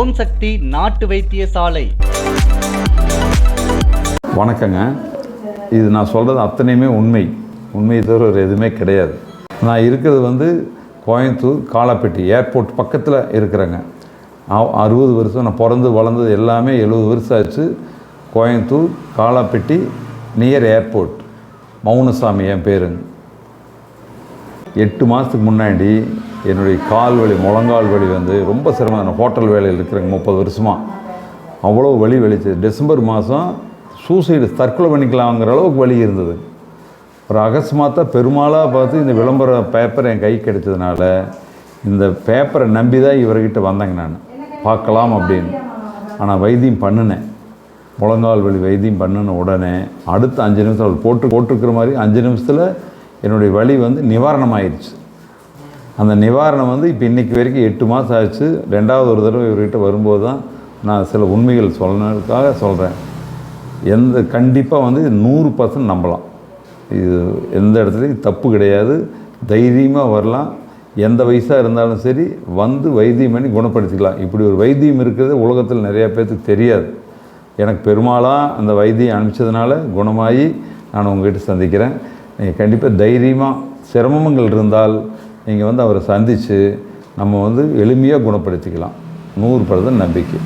ஓம் சக்தி நாட்டு வைத்தியசாலை வணக்கங்க. இது நான் சொல்கிறது அத்தனையுமே உண்மை. உண்மை தவிர ஒரு எதுவுமே கிடையாது. நான் இருக்கிறது வந்து கோயம்புத்தூர் காலாப்பட்டி ஏர்போர்ட் பக்கத்தில் இருக்கிறேங்க. அறுபது வருஷம் நான் பிறந்து வளர்ந்தது எல்லாமே எழுபது வருஷம் ஆச்சு. Coimbatore Kalapatti near airport. Mounasamy என் பேருங்க. எட்டு மாதத்துக்கு முன்னாடி என்னுடைய கால் வலி முழங்கால் வலி வந்து ரொம்ப சிரமம். நான் ஹோட்டல் வேலையில் இருக்கிறேங்க முப்பது வருஷமாக அவ்வளோ வலி வலிச்சு டிசம்பர் மாதம் சூசைடு தற்கொலை பண்ணிக்கலாங்கிற அளவுக்கு வலி இருந்தது. ஒரு அகஸ்மாத்தாக பெருமாளாக பார்த்து இந்த விளம்பர பேப்பர் என் கை கிடைச்சதுனால இந்த பேப்பரை நம்பி தான் இவர்கிட்ட வந்தேங்க நான். பார்க்கலாம் அப்படின்னு. ஆனால் வைத்தியம் பண்ணினேன். முழங்கால் வலி வைத்தியம் பண்ணின உடனே அடுத்த அஞ்சு நிமிஷம் அவர் போட்டு போட்டிருக்கிற மாதிரி அஞ்சு நிமிஷத்தில் என்னுடைய வலி வந்து நிவாரணம் ஆயிடுச்சு அந்த நிவாரணம் வந்து இப்போ இன்றைக்கி வரைக்கும் எட்டு மாதம் ஆச்சு. ரெண்டாவது ஒரு தடவை இவர்கிட்ட வரும்போது தான் நான் சில உண்மைகள் சொல்லணுக்காக சொல்கிறேன் எந்த கண்டிப்பாக வந்து நூறு பர்சன்ட் நம்பலாம். இது எந்த இடத்துலையும் தப்பு கிடையாது. தைரியமாக வரலாம். எந்த வயசாக இருந்தாலும் சரி வந்து வைத்தியம் பண்ணி குணப்படுத்திக்கலாம். இப்படி ஒரு வைத்தியம் இருக்கிறது உலகத்தில் நிறையா பேர்த்துக்கு தெரியாது. எனக்கு பெருமாளாக அந்த வைத்தியம் அனுப்பிச்சதுனால குணமாகி நான் உங்ககிட்ட சந்திக்கிறேன். நீங்கள் கண்டிப்பாக தைரியமாக சிரமங்கள் இருந்தால் நீங்கள் வந்து அவரை சந்தித்து நம்ம வந்து எளிமையாக குணப்படுத்திக்கலாம். நூறு பர்சன்ட் நம்பிக்கை.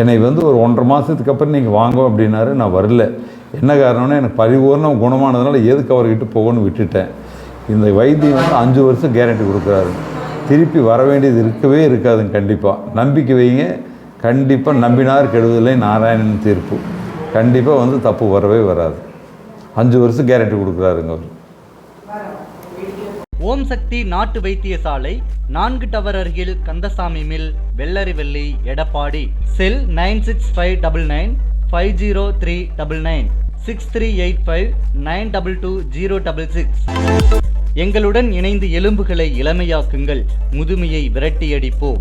என்னை வந்து ஒரு ஒன்றரை மாதத்துக்கு அப்புறம் நீங்கள் வாங்க அப்படின்னாரு. நான் வரல. என்ன காரணம்னா எனக்கு பரிபூர்ணம் குணமானதுனால எதுக்கு அவர்கிட்ட போகணும்னு விட்டுட்டேன். இந்த வைத்தியம் வந்து அஞ்சு வருஷம் கேரண்டி கொடுக்குறாரு. திருப்பி வர வேண்டியது இருக்கவே இருக்காதுங்க கண்டிப்பாக நம்பிக்கை வைங்க. கண்டிப்பாக நம்பினார் கெடுவதில்லை நாராயணன் தீர்ப்பு. கண்டிப்பாக வந்து தப்பு வரவே வராது. அஞ்சு வருஷம் கேரண்டி கொடுக்குறாருங்க அவர். ஓம் சக்தி நாட்டு வைத்தியசாலை நான்கு டவர் அருகில் Kandasamy mill Vellarivelli Edappadi. Cell nine six five double nine five zero three double nine six three eight five nine double two zero double six. எங்களுடன் இணைந்து எலும்புகளை இளமையாக்குங்கள். முதுமையை விரட்டியடிப்போம்.